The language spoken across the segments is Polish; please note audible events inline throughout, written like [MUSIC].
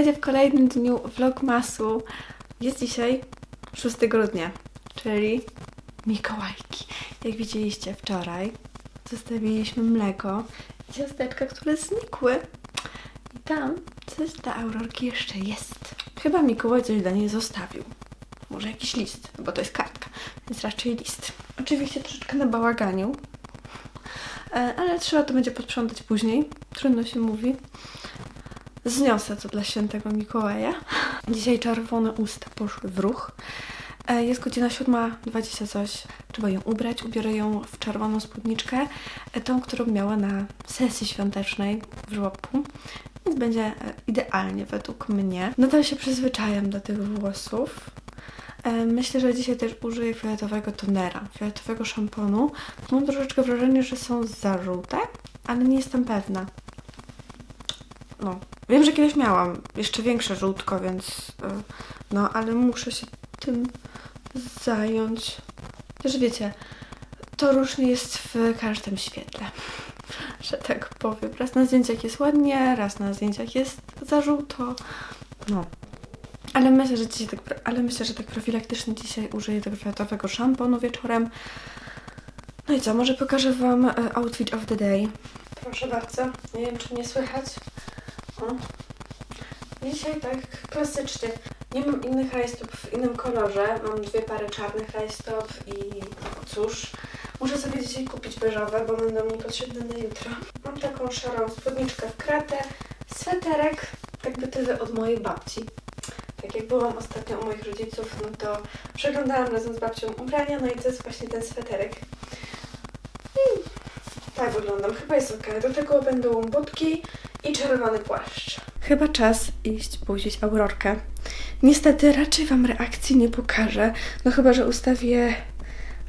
Witajcie w kolejnym dniu vlogmasu. Jest dzisiaj 6 grudnia, czyli Mikołajki. Jak widzieliście wczoraj, zostawiliśmy mleko i ciasteczka, które znikły. I tam coś dla Aurorki jeszcze jest. Chyba Mikołaj coś dla niej zostawił. Może jakiś list, bo to jest kartka, więc raczej list. Oczywiście troszeczkę na bałaganiu, e, ale trzeba to będzie posprzątać później. Trudno się mówi. Zniosę to dla świętego Mikołaja. Dzisiaj czerwone usta poszły w ruch. E, Jest godzina 7.20 coś. Trzeba ją ubrać. Ubiorę ją w czerwoną spódniczkę, e, tą, którą miała na sesji świątecznej w żłobku. Więc będzie e, idealnie według mnie. Nadal się przyzwyczajam do tych włosów. Myślę, że dzisiaj też użyję fioletowego tonera, fioletowego szamponu. Mam troszeczkę wrażenie, że są za żółte, ale nie jestem pewna. Wiem, że kiedyś miałam jeszcze większe żółtko, więc y, no, ale muszę się tym zająć. Też wiecie, to różnie jest w każdym świetle, [LAUGHS] że tak powiem. Raz na zdjęciach jest ładnie, raz na zdjęciach jest za żółto. No. Ale myślę, że dzisiaj tak, ale myślę, że tak profilaktycznie dzisiaj użyję tego fiatowego szamponu wieczorem. No i co, może pokażę Wam e, outfit of the day. Proszę bardzo. Nie wiem, czy mnie słychać. Dzisiaj tak klasycznie. Nie mam innych rajstop w innym kolorze. Mam dwie pary czarnych rajstop i cóż, muszę sobie dzisiaj kupić beżowe, bo będą mi potrzebne na jutro. Mam taką szarą spódniczkę w kratę, sweterek, tak gotowy od mojej babci. Tak jak byłam ostatnio u moich rodziców, no to przeglądałam razem z babcią ubrania, no i to jest właśnie ten sweterek. I tak wyglądam, chyba jest ok. Do tego będą budki i czerwony płaszcz. Chyba czas iść budzić Aurorkę. Niestety raczej Wam reakcji nie pokażę, no chyba, że ustawię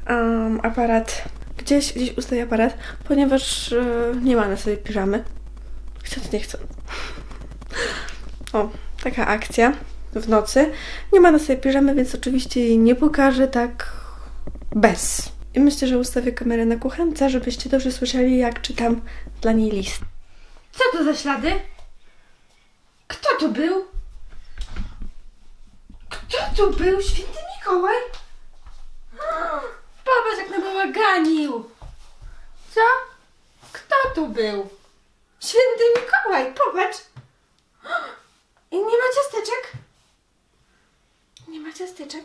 um, aparat, gdzieś, gdzieś ustawię aparat, ponieważ e, nie ma na sobie piżamy. Chcąc, nie chcąc. O, taka akcja w nocy. Nie ma na sobie piżamy, więc oczywiście jej nie pokażę tak bez. I myślę, że ustawię kamerę na kuchence, żebyście dobrze słyszeli, jak czytam dla niej list. Co to za ślady? Kto tu był? Kto tu był? Święty Mikołaj? Popatrz, jak mnie bałaganił. Co? Kto tu był? Święty Mikołaj, popatrz. I nie ma ciasteczek? Nie ma ciasteczek,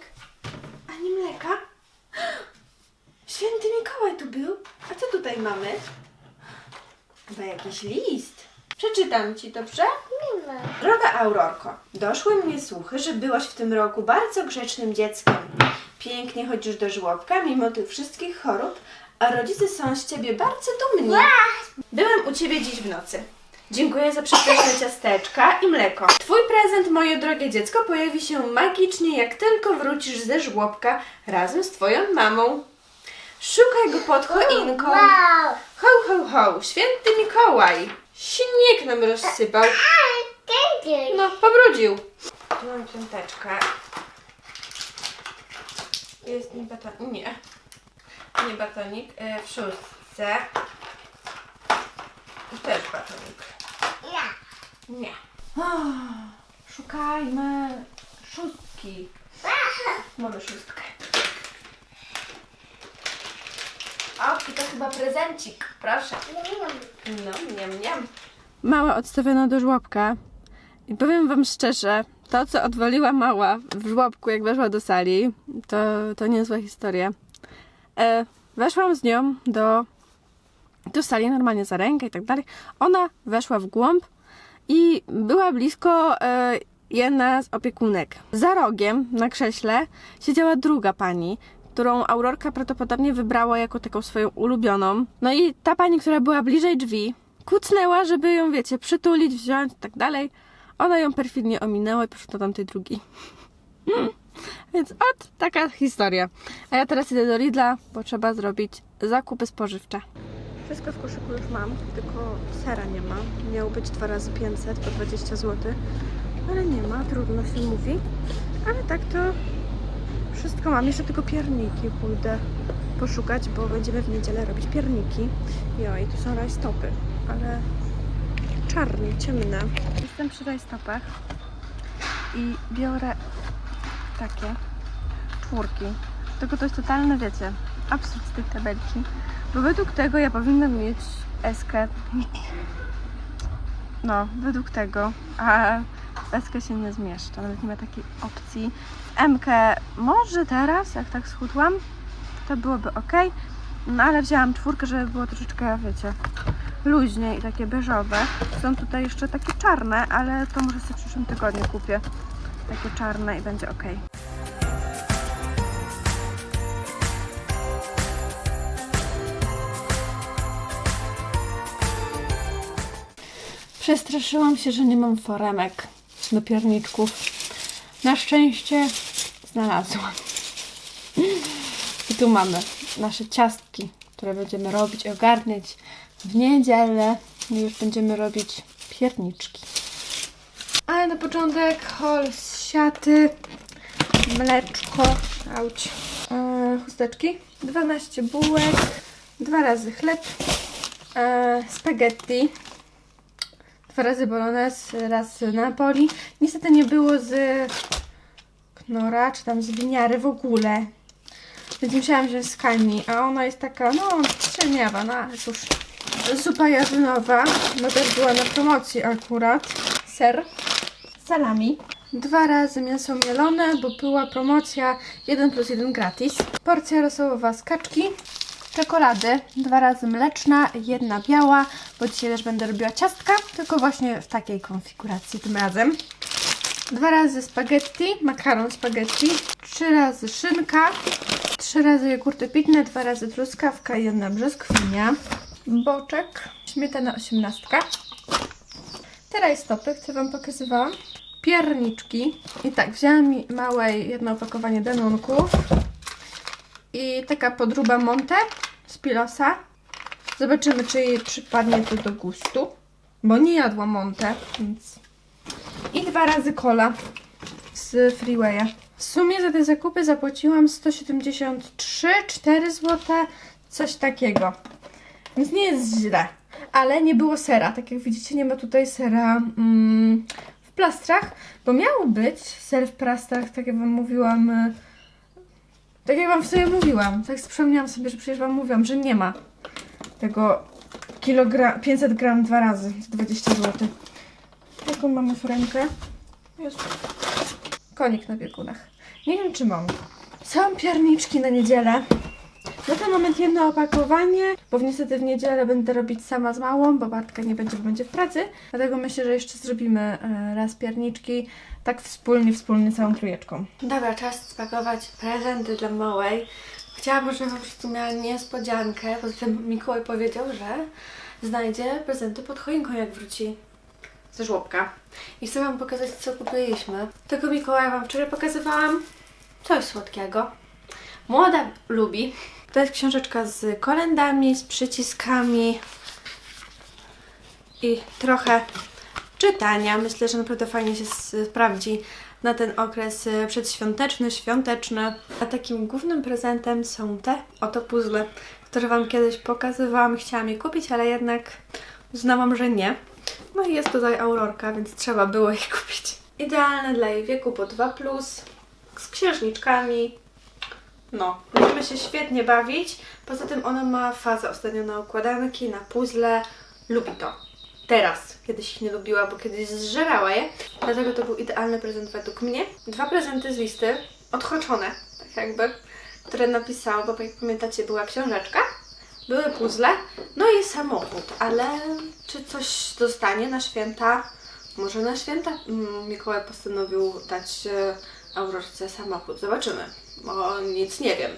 ani mleka. Święty Mikołaj tu był. A co tutaj mamy? Chyba jakiś list. Przeczytam ci, dobrze? Droga Aurorko, doszły mnie słuchy, że byłaś w tym roku bardzo grzecznym dzieckiem. Pięknie chodzisz do żłobka mimo tych wszystkich chorób, a rodzice są z ciebie bardzo dumni. Byłem u ciebie dziś w nocy. Dziękuję za przepyszne ciasteczka i mleko. Twój prezent, moje drogie dziecko, pojawi się magicznie, jak tylko wrócisz ze żłobka razem z twoją mamą. Szukaj go pod choinką. Ho, ho, ho, święty Mikołaj. Śnieg nam rozsypał. No, pobrudził. Tu mam piąteczkę. Jest nie batonik. Nie. Nie batonik. E, w szóstce. I też batonik. Nie. szukajmy szóstki. Mamy szóstkę. O, i to chyba prezencik. Proszę. No, miam, miam. Mała odstawiona do żłobka. I powiem Wam szczerze, to co odwaliła mała w żłobku, jak weszła do sali, to, to niezła historia. E, weszłam z nią do, do sali normalnie za rękę i tak dalej. Ona weszła w głąb i była blisko e, jedna z opiekunek. Za rogiem na krześle siedziała druga pani, którą Aurorka prawdopodobnie wybrała jako taką swoją ulubioną. No i ta pani, która była bliżej drzwi, kucnęła, żeby ją, wiecie, przytulić, wziąć i tak dalej. Ona ją perfidnie ominęła i poszła do tamtej drugiej. [LAUGHS] Więc ot, taka historia. A ja teraz idę do Lidla, bo trzeba zrobić zakupy spożywcze. Wszystko w koszyku już mam, tylko sera nie ma. Miało być 2 razy 500 po 20 zł, ale nie ma, trudno się mówi. Ale tak to wszystko mam. Jeszcze tylko pierniki pójdę poszukać, bo będziemy w niedzielę robić pierniki. Jo, i tu są rajstopy, ale czarne, ciemne. Jestem przy rajstopach i biorę takie czwórki. Tylko to jest totalne, wiecie, absurd z tej tabelki. Bo według tego ja powinnam mieć eskę. No, według tego. A eskę się nie zmieszcza, nawet nie ma takiej opcji. MK może teraz, jak tak schudłam, to byłoby ok. No ale wzięłam czwórkę, żeby było troszeczkę, wiecie, luźniej i takie beżowe. Są tutaj jeszcze takie czarne, ale to może sobie w przyszłym tygodniu kupię. Takie czarne i będzie ok. Przestraszyłam się, że nie mam foremek do pierniczków. Na szczęście znalazłam. I tu mamy nasze ciastki, które będziemy robić ogarniać w niedzielę. Już będziemy robić pierniczki. Ale na początek hol siaty, mleczko, auć, e, chusteczki, 12 bułek, dwa razy chleb, e, spaghetti, dwa razy bolognese, raz napoli. Niestety nie było z knora, czy tam z winiary w ogóle. Więc musiałam wziąć z kani, a ona jest taka, no, średniawa, no ale cóż. Zupa jarzynowa, no też była na promocji akurat. Ser, salami. Dwa razy mięso mielone, bo była promocja 1 plus 1 gratis. Porcja rosołowa z kaczki. Czekolady, dwa razy mleczna, jedna biała, bo dzisiaj też będę robiła ciastka, tylko właśnie w takiej konfiguracji tym razem. Dwa razy spaghetti, makaron spaghetti, trzy razy szynka, trzy razy jogurty pitne, dwa razy truskawka jedna brzoskwinia, boczek, śmietana osiemnastka. Teraz stopy, które Wam pokazywałam. Pierniczki. I tak, wzięłam mi małe jedno opakowanie danunków i taka podruba Monte z Pilosa. Zobaczymy, czy jej przypadnie to do gustu, bo nie jadła Monte, więc... I dwa razy cola z Freewaya. W sumie za te zakupy zapłaciłam 173, 4 zł, coś takiego. Więc nie jest źle. Ale nie było sera. Tak jak widzicie, nie ma tutaj sera mm, w plastrach, bo miał być ser w plastrach, tak jak Wam mówiłam. Tak jak Wam w sobie mówiłam. Tak przypomniałam sobie, że przecież Wam mówiłam, że nie ma tego kilogram, 500 gram dwa razy za 20 zł. Jaką mamy foremkę? Jest konik na biegunach. Nie wiem, czy mam. Są pierniczki na niedzielę. Na ten moment jedno opakowanie, bo niestety w niedzielę będę robić sama z małą, bo Bartka nie będzie, bo będzie w pracy. Dlatego myślę, że jeszcze zrobimy e, raz pierniczki, tak wspólnie, wspólnie całą trójeczką. Dobra, czas spakować prezenty dla małej. Chciałabym, żeby po prostu miała niespodziankę. Poza tym Mikołaj powiedział, że znajdzie prezenty pod choinką, jak wróci ze żłobka. I chcę Wam pokazać, co kupiliśmy. Tego Mikołaja Wam wczoraj pokazywałam. Coś słodkiego. Młoda lubi. To jest książeczka z kolendami, z przyciskami i trochę czytania. Myślę, że naprawdę fajnie się sprawdzi na ten okres y, przedświąteczny, świąteczny. A takim głównym prezentem są te oto puzzle, które Wam kiedyś pokazywałam. Chciałam je kupić, ale jednak uznałam, że nie. No i jest tutaj Aurorka, więc trzeba było je [LAUGHS] kupić. Idealne dla jej wieku, po 2+, z księżniczkami, no, będziemy się świetnie bawić. Poza tym ona ma fazę ostatnio na układanki, na puzzle. Lubi to. Teraz. Kiedyś ich nie lubiła, bo kiedyś zżerała je. Dlatego to był idealny prezent według mnie. Dwa prezenty z listy, odhaczone, tak jakby, które napisała, bo jak pamiętacie, była książeczka, były puzzle, no i samochód. Ale czy coś dostanie na święta? Może na święta mm, Mikołaj postanowił dać e, Aurorce samochód. Zobaczymy, bo nic nie wiem.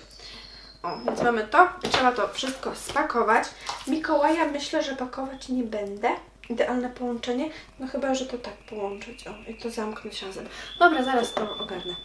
O, więc mamy to. Trzeba to wszystko spakować. Mikołaja myślę, że pakować nie będę. Idealne połączenie. No chyba, że to tak połączyć. O, i to zamknąć razem. Dobra, zaraz to ogarnę.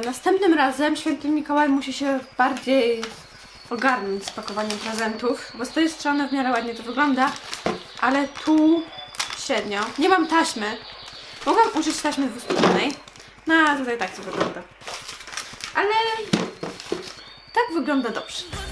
Następnym razem święty Mikołaj musi się bardziej ogarnąć z pakowaniem prezentów, bo z tej strony w miarę ładnie to wygląda, ale tu średnio. Nie mam taśmy. Mogłam użyć taśmy dwustronnej. No, a tutaj tak to wygląda. Ale tak wygląda dobrze.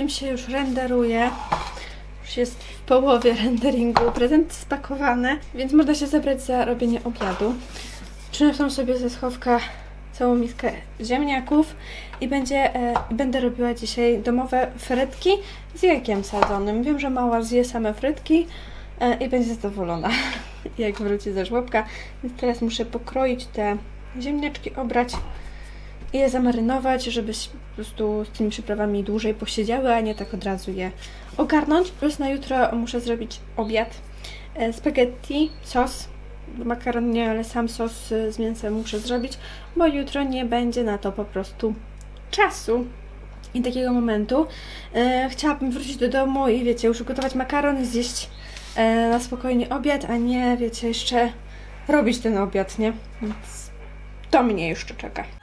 Film się już renderuje. Już jest w połowie renderingu. Prezent spakowany, więc można się zabrać za robienie obiadu. Przyniosłam sobie ze schowka całą miskę ziemniaków i będzie, e, będę robiła dzisiaj domowe frytki z jajkiem sadzonym. Wiem, że mała zje same frytki e, i będzie zadowolona, [LAUGHS] jak wróci ze żłobka. Więc teraz muszę pokroić te ziemniaczki, obrać je zamarynować, żeby po prostu z tymi przyprawami dłużej posiedziały, a nie tak od razu je ogarnąć. Plus na jutro muszę zrobić obiad. E, Spaghetti, sos, makaron nie, ale sam sos e, z mięsem muszę zrobić, bo jutro nie będzie na to po prostu czasu. I takiego momentu e, chciałabym wrócić do domu i wiecie, ugotować makaron i zjeść e, na spokojnie obiad, a nie wiecie, jeszcze robić ten obiad, nie? Więc to mnie jeszcze czeka.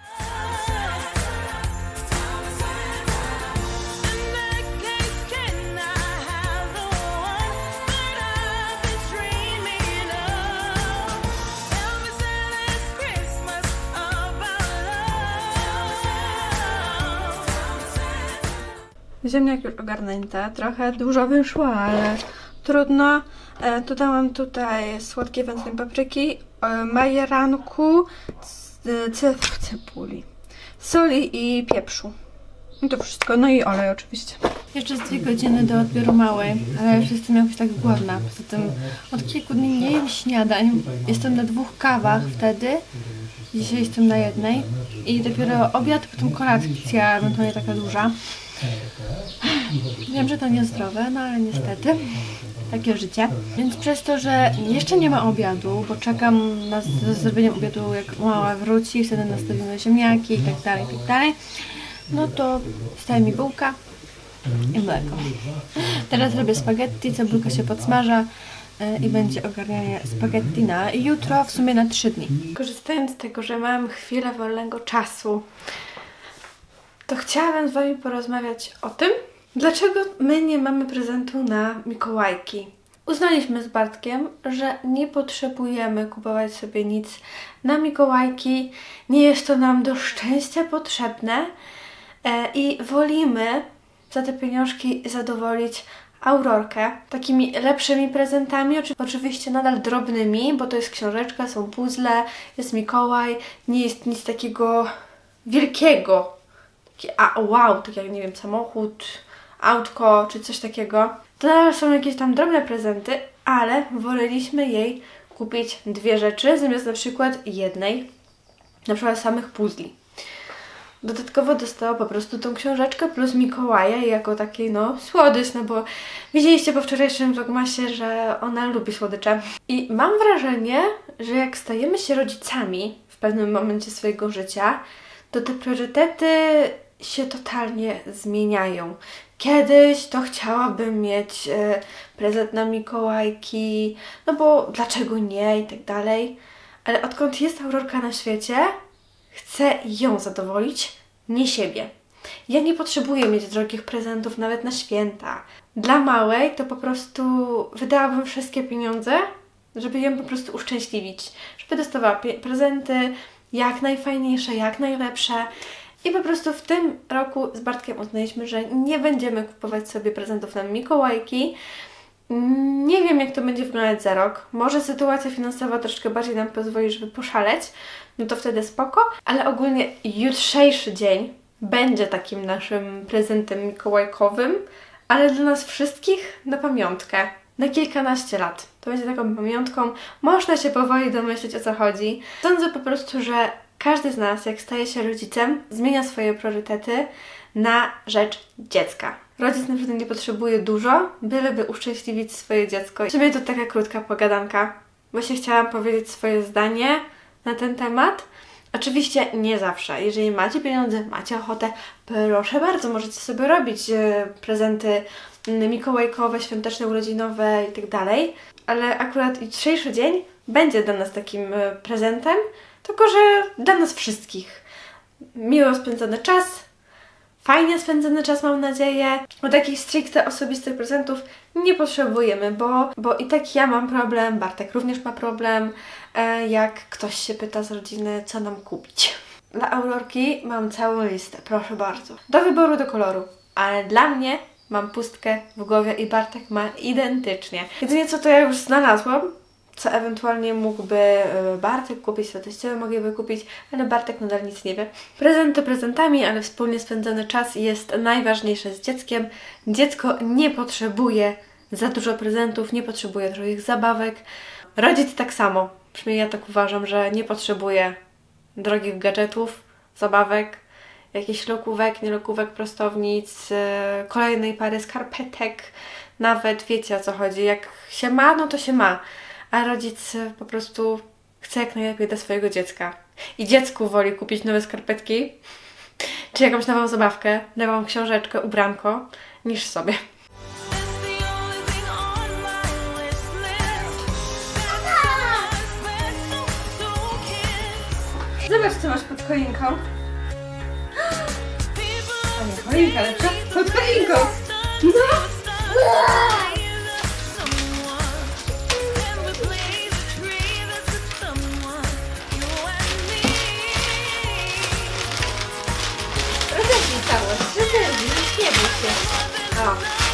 Ziemniak już ogarnięte, trochę dużo wyszło, ale trudno. E, dodałam tutaj słodkie wędne papryki, e, majeranku, cebuli, soli i pieprzu. I to wszystko, no i olej oczywiście. Jeszcze z dwie godziny do odbioru małej, ale już jestem jakoś tak głodna. Poza tym od kilku dni nie jem śniadań. Jestem na dwóch kawach wtedy. Dzisiaj jestem na jednej. I dopiero obiad, potem kolacja, ewentualnie taka duża. Wiem, że to niezdrowe, no ale niestety takie życie. Więc przez to, że jeszcze nie ma obiadu, bo czekam na z- ze zrobieniem obiadu, jak mała wróci, wtedy nastawimy ziemniaki i tak dalej, i tak dalej, no to staje mi bułka i mleko. Teraz robię spaghetti, cebulka się podsmaża e, i będzie ogarnianie spaghetti na jutro, w sumie na trzy dni. Korzystając z tego, że mam chwilę wolnego czasu, to chciałabym z Wami porozmawiać o tym, dlaczego my nie mamy prezentu na Mikołajki. Uznaliśmy z Bartkiem, że nie potrzebujemy kupować sobie nic na Mikołajki, nie jest to nam do szczęścia potrzebne e, i wolimy za te pieniążki zadowolić Aurorkę takimi lepszymi prezentami, oczy- oczywiście nadal drobnymi, bo to jest książeczka, są puzzle, jest Mikołaj, nie jest nic takiego wielkiego, a wow, tak jak nie wiem, samochód, autko czy coś takiego. To są jakieś tam drobne prezenty, ale woleliśmy jej kupić dwie rzeczy zamiast na przykład jednej, na przykład samych puzli. Dodatkowo dostała po prostu tą książeczkę plus Mikołaja jako taki no słodycz, no bo widzieliście po wczorajszym vlogmasie, że ona lubi słodycze. I mam wrażenie, że jak stajemy się rodzicami w pewnym momencie swojego życia, to te priorytety się totalnie zmieniają. Kiedyś to chciałabym mieć e, prezent na Mikołajki, no bo dlaczego nie i tak dalej. Ale odkąd jest Aurorka na świecie, chcę ją zadowolić, nie siebie. Ja nie potrzebuję mieć drogich prezentów nawet na święta. Dla małej to po prostu wydałabym wszystkie pieniądze, żeby ją po prostu uszczęśliwić. Żeby dostawała prezenty jak najfajniejsze, jak najlepsze. I po prostu w tym roku z Bartkiem uznaliśmy, że nie będziemy kupować sobie prezentów na Mikołajki. Mm, Nie wiem, jak to będzie wyglądać za rok. Może sytuacja finansowa troszkę bardziej nam pozwoli, żeby poszaleć, no to wtedy spoko, ale ogólnie jutrzejszy dzień będzie takim naszym prezentem mikołajkowym, ale dla nas wszystkich na pamiątkę. Na kilkanaście lat. To będzie taką pamiątką. Można się powoli domyśleć o co chodzi. Sądzę po prostu, że każdy z nas, jak staje się rodzicem, zmienia swoje priorytety na rzecz dziecka. Rodzic naprawdę nie potrzebuje dużo, byleby uszczęśliwić swoje dziecko. W sumie to taka krótka pogadanka. Właśnie chciałam powiedzieć swoje zdanie na ten temat, Oczywiście nie zawsze. Jeżeli macie pieniądze, macie ochotę, proszę bardzo, możecie sobie robić e, prezenty mm, mikołajkowe, świąteczne, urodzinowe i tak. Ale akurat jutrzejszy dzień będzie dla nas takim e, prezentem, tylko że dla nas wszystkich. Miło spędzony czas, fajnie spędzony czas, mam nadzieję. Bo takich stricte osobistych prezentów nie potrzebujemy, bo, bo i tak ja mam problem, Bartek również ma problem, e, jak ktoś się pyta z rodziny, co nam kupić. Dla Aurorki mam całą listę, proszę bardzo. Do wyboru, do koloru, ale dla mnie mam pustkę w głowie i Bartek ma identycznie. Jedynie co to ja już znalazłam, co ewentualnie mógłby e, Bartek kupić, co teściowie mogliby kupić, ale Bartek nadal nic nie wie. Prezenty prezentami, ale wspólnie spędzony czas jest najważniejszy z dzieckiem. Dziecko nie potrzebuje za dużo prezentów, nie potrzebuje drogich zabawek. Rodzic tak samo. Przynajmniej ja tak uważam, że nie potrzebuje drogich gadżetów, zabawek, jakichś lokówek, nie lokówek, prostownic, e, kolejnej pary skarpetek. Nawet wiecie o co chodzi. Jak się ma, no to się ma. A rodzic e, po prostu chce jak najlepiej dla swojego dziecka. I dziecku woli kupić nowe skarpetki, czy jakąś nową zabawkę, nową książeczkę, ubranko, niż sobie. Zobacz, co masz pod choinką. [GASPS] A nie, choinka lepsza. Pod choinką. No. O.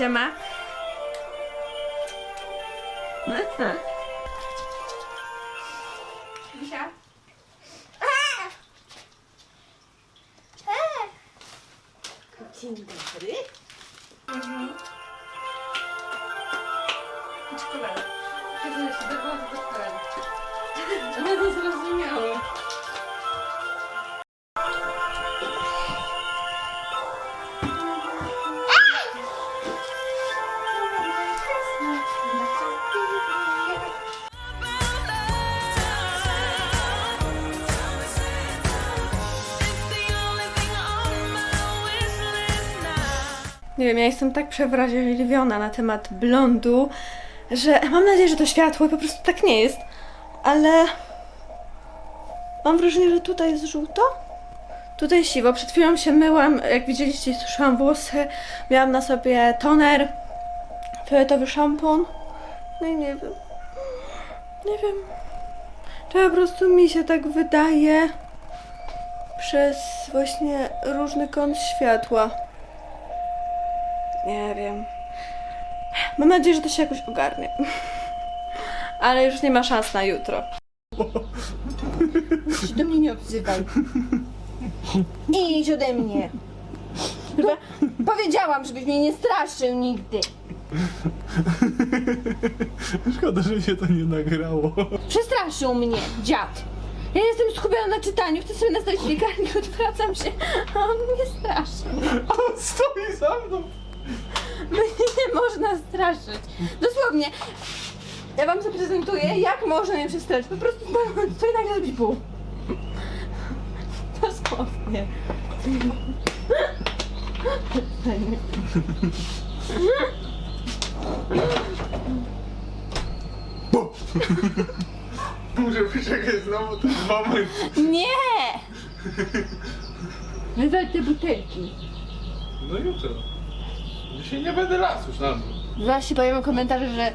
A co babcia ma? Misia? Dzień dobry. Czekolada. Kiedy się dawało to czekolada. Ona to zrozumiała. Nie wiem, ja jestem tak przewrażliwiona na temat blondu, że mam nadzieję, że to światło po prostu tak nie jest. Ale mam wrażenie, że tutaj jest żółto. Tutaj siwo. Przed chwilą się myłam, jak widzieliście, suszyłam włosy. Miałam na sobie toner, fioletowy szampon. No i nie wiem. Nie wiem. To po prostu mi się tak wydaje przez właśnie różny kąt światła. Nie wiem. Mam nadzieję, że to się jakoś ogarnie. Ale już nie ma szans na jutro. się do mnie nie odzywaj. Idź ode mnie. Chyba Powiedziałam, żebyś mnie nie straszył nigdy. Szkoda, że się to nie nagrało. Przestraszył mnie, dziad. Ja jestem skupiona na czytaniu, chcę sobie nastawić piekarnię, odwracam się, a on mnie straszy. A on stoi za mną. [LAUGHS] Mnie nie można straszyć. Dosłownie. Ja wam zaprezentuję, jak można mnie przestraszyć. Po prostu [LAUGHS] stoi nagle zrobić pół. Dosłownie. [LAUGHS] Muszę poczekać znowu ten moment. Nie! Wywal te butelki. No jutro. Dzisiaj nie będę las już na. Właśnie powiem komentarze, że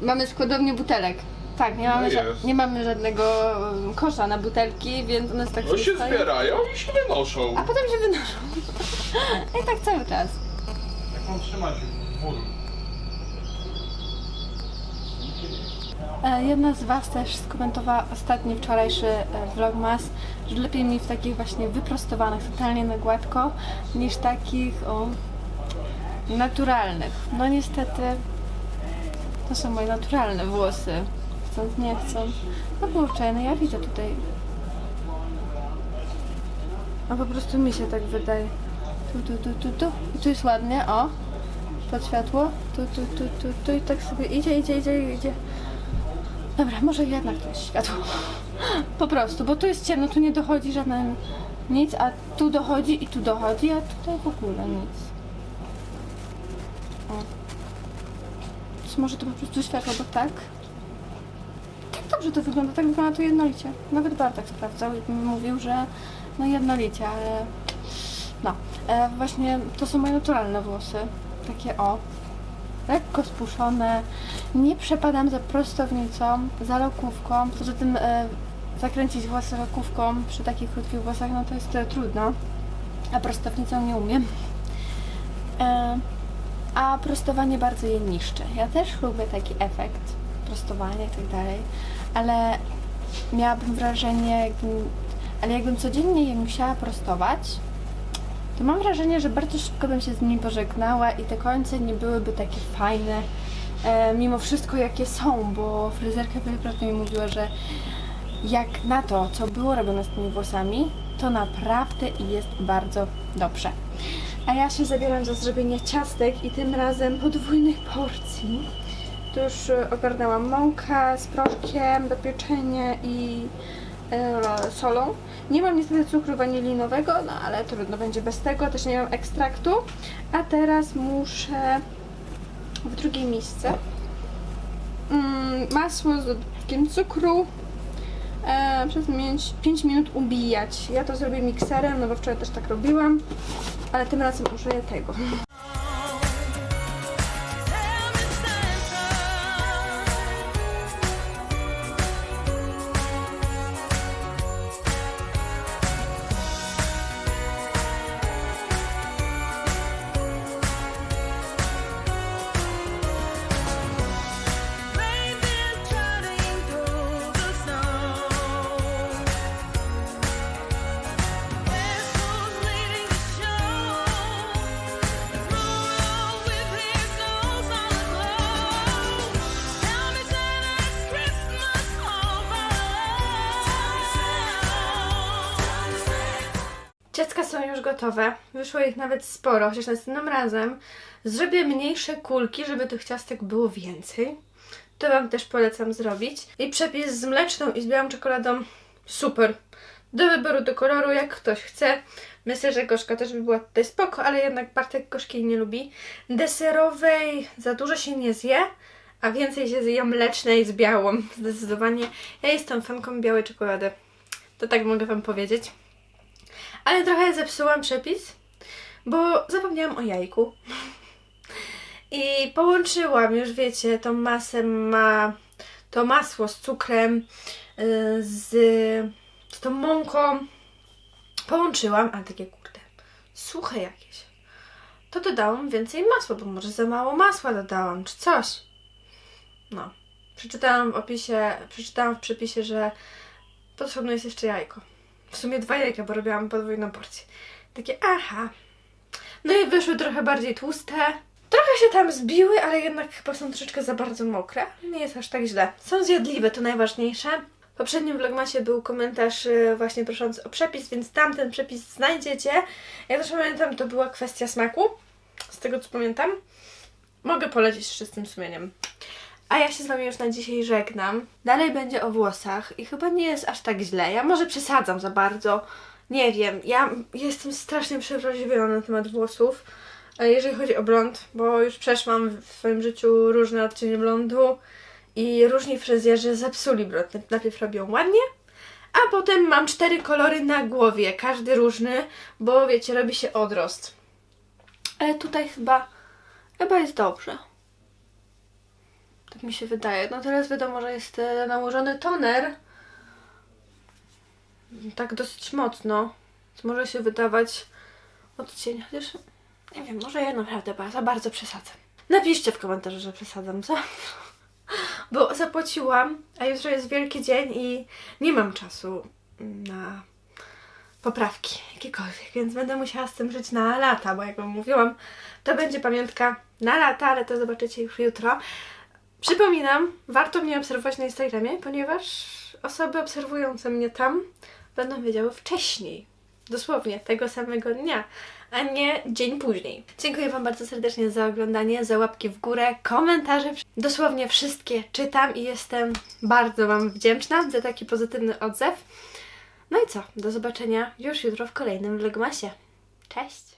mamy składownię butelek. Tak, nie mamy, No ża- jest. nie mamy żadnego um, kosza na butelki, więc one tak No sobie się stoją. zbierają i się wynoszą. A potem się wynoszą. [LAUGHS] I tak cały czas. Jak mam trzymać wór? E, Jedna z Was też skomentowała ostatni, wczorajszy e, vlogmas, że lepiej mi w takich właśnie wyprostowanych, totalnie na gładko, niż takich o, naturalnych. No niestety to są moje naturalne włosy. Chcąc, nie chcąc. No kurczę, no ja widzę tutaj. A po prostu mi się tak wydaje. Tu, tu, tu, tu, tu. I tu jest ładnie, o. Pod światło. Tu, tu, tu, tu, tu. I tak sobie idzie, idzie, idzie, idzie. Dobra, może jednak to jest światło. Po prostu, bo tu jest ciemno, tu nie dochodzi żaden nic, a tu dochodzi i tu dochodzi, a tutaj w ogóle nic. O. Czy może to po prostu światło, bo tak? Tak dobrze to wygląda, tak wygląda to jednolicie. Nawet Bartek sprawdzał i mówił, że no jednolicie, ale no. E, właśnie to są moje naturalne włosy. Takie o. Lekko spuszczone. Nie przepadam za prostownicą, za lokówką. Poza tym e, zakręcić włosy lokówką przy takich krótkich włosach, no to jest e, trudno. A prostownicą nie umiem. E, a prostowanie bardzo je niszczy. Ja też lubię taki efekt prostowania i tak dalej, ale miałabym wrażenie, jakbym, ale jakbym codziennie je musiała prostować, to mam wrażenie, że bardzo szybko bym się z nimi pożegnała i te końce nie byłyby takie fajne, e, mimo wszystko jakie są, bo fryzjerka wielokrotnie mi mówiła, że jak na to, co było robione z tymi włosami, to naprawdę jest bardzo dobrze. A ja się zabieram za zrobienie ciastek i tym razem podwójnej porcji. Tu już e, ogarnęłam mąkę z proszkiem do pieczenia i e, solą. Nie mam niestety cukru wanilinowego, no ale trudno będzie bez tego, też nie mam ekstraktu. A teraz muszę w drugiej misce mm, masło z dodatkiem cukru e, przez 5 minut ubijać. Ja to zrobię mikserem, no bo wczoraj też tak robiłam, ale tym razem użyję tego. Już gotowe. Wyszło ich nawet sporo, chociaż następnym razem zrobię mniejsze kulki, żeby tych ciastek było więcej. To Wam też polecam zrobić. I przepis z mleczną i z białą czekoladą super. Do wyboru, do koloru, jak ktoś chce. Myślę, że gorzka też by była tutaj spoko, ale jednak Bartek gorzkiej nie lubi. Deserowej za dużo się nie zje, a więcej się zje mlecznej z białą. Zdecydowanie. Ja jestem fanką białej czekolady. To tak mogę Wam powiedzieć. Ale trochę zepsułam przepis, bo zapomniałam o jajku. I połączyłam, już wiecie, tą masę ma to masło z cukrem, yy, z, z tą mąką. Połączyłam, ale takie kurde, suche jakieś. To dodałam więcej masła, bo może za mało masła dodałam, czy coś. No. Przeczytałam w opisie, przeczytałam w przepisie, że potrzebne jest jeszcze jajko. W sumie dwa jajka, bo robiłam podwójną porcję. Takie, aha. No i wyszły trochę bardziej tłuste. Trochę się tam zbiły, ale jednak chyba są troszeczkę za bardzo mokre. Nie jest aż tak źle. Są zjadliwe, to najważniejsze. W poprzednim vlogmasie był komentarz y, właśnie proszący o przepis, więc tam ten przepis znajdziecie. Ja też pamiętam, to była kwestia smaku. Z tego co pamiętam. Mogę polecić z czystym sumieniem. A ja się z Wami już na dzisiaj żegnam. Dalej będzie o włosach i chyba nie jest aż tak źle. Ja może przesadzam za bardzo. Nie wiem, ja jestem strasznie przewrażliwiona na temat włosów. e, Jeżeli chodzi o blond, bo już przeszłam w swoim życiu różne odcienie blondu i różni fryzjerzy zepsuli blond. Najpierw robią ładnie, a potem mam cztery kolory na głowie, każdy różny, bo wiecie, robi się odrost. Ale tutaj chyba, chyba jest dobrze. Tak mi się wydaje. No teraz wiadomo, że jest e, nałożony toner. Tak dosyć mocno. Więc może się wydawać odcień. Chociaż nie wiem, może ja naprawdę za bardzo przesadzam. Napiszcie w komentarzu, że przesadzam, co? [LAUGHS] bo zapłaciłam, a jutro jest wielki dzień i nie mam czasu na poprawki jakiekolwiek, więc będę musiała z tym żyć na lata, bo jak wam mówiłam, to będzie pamiątka na lata, ale to zobaczycie już jutro. Przypominam, warto mnie obserwować na Instagramie, ponieważ osoby obserwujące mnie tam będą wiedziały wcześniej, dosłownie tego samego dnia, a nie dzień później. Dziękuję Wam bardzo serdecznie za oglądanie, za łapki w górę, komentarze. Dosłownie wszystkie czytam i jestem bardzo Wam wdzięczna za taki pozytywny odzew. No i co? Do zobaczenia już jutro w kolejnym vlogmasie. Cześć!